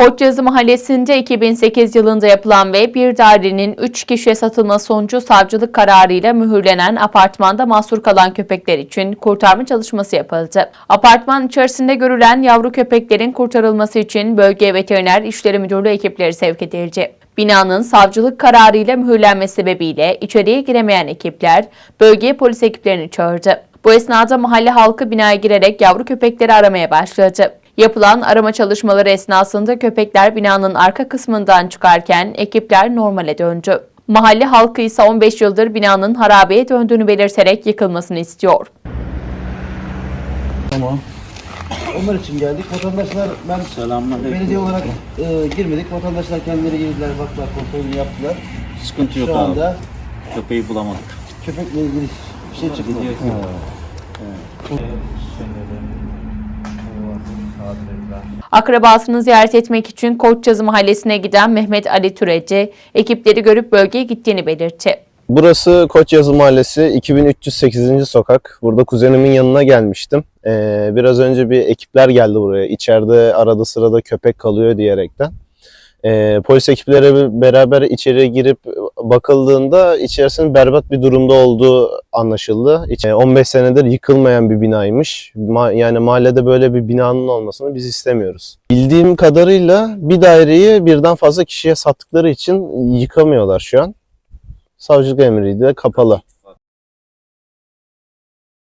Koçyazı Mahallesi'nde 2008 yılında yapılan ve bir dairenin 3 kişiye satılması sonucu savcılık kararıyla mühürlenen apartmanda mahsur kalan köpekler için kurtarma çalışması yapıldı. Apartman içerisinde görülen yavru köpeklerin kurtarılması için Bölge Veteriner İşleri Müdürlüğü ekipleri sevk edildi. Binanın savcılık kararıyla mühürlenmesi sebebiyle içeriye giremeyen ekipler bölgeye polis ekiplerini çağırdı. Bu esnada mahalle halkı binaya girerek yavru köpekleri aramaya başladı. Yapılan arama çalışmaları esnasında köpekler binanın arka kısmından çıkarken ekipler normale döndü. Mahalle halkı ise 15 yıldır binanın harabeye döndüğünü belirterek yıkılmasını istiyor. Tamam. Onlar için geldik. Vatandaşlar ben Selamünaleyküm. belediye olarak e, girmedik. Vatandaşlar kendileri girdiler, baktılar, kontrolünü yaptılar. Sıkıntı yok Şu abi. anda Köpeği bulamadık. köpekle ilgili bir şey çıkmadı. Gidiyor. Akrabasını ziyaret etmek için Koçyazı Mahallesi'ne giden Mehmet Ali Türeci, ekipleri görüp bölgeye gittiğini belirtti. Burası Koçyazı Mahallesi 2308. sokak. Burada kuzenimin yanına gelmiştim. Ee, biraz önce bir ekipler geldi buraya. İçeride arada sırada köpek kalıyor diyerekten. Ee, polis ekipleri beraber içeriye girip bakıldığında içerisinin berbat bir durumda olduğu anlaşıldı. İç- e, 15 senedir yıkılmayan bir binaymış. Ma- yani mahallede böyle bir binanın olmasını biz istemiyoruz. Bildiğim kadarıyla bir daireyi birden fazla kişiye sattıkları için yıkamıyorlar şu an savcılık emriyle kapalı.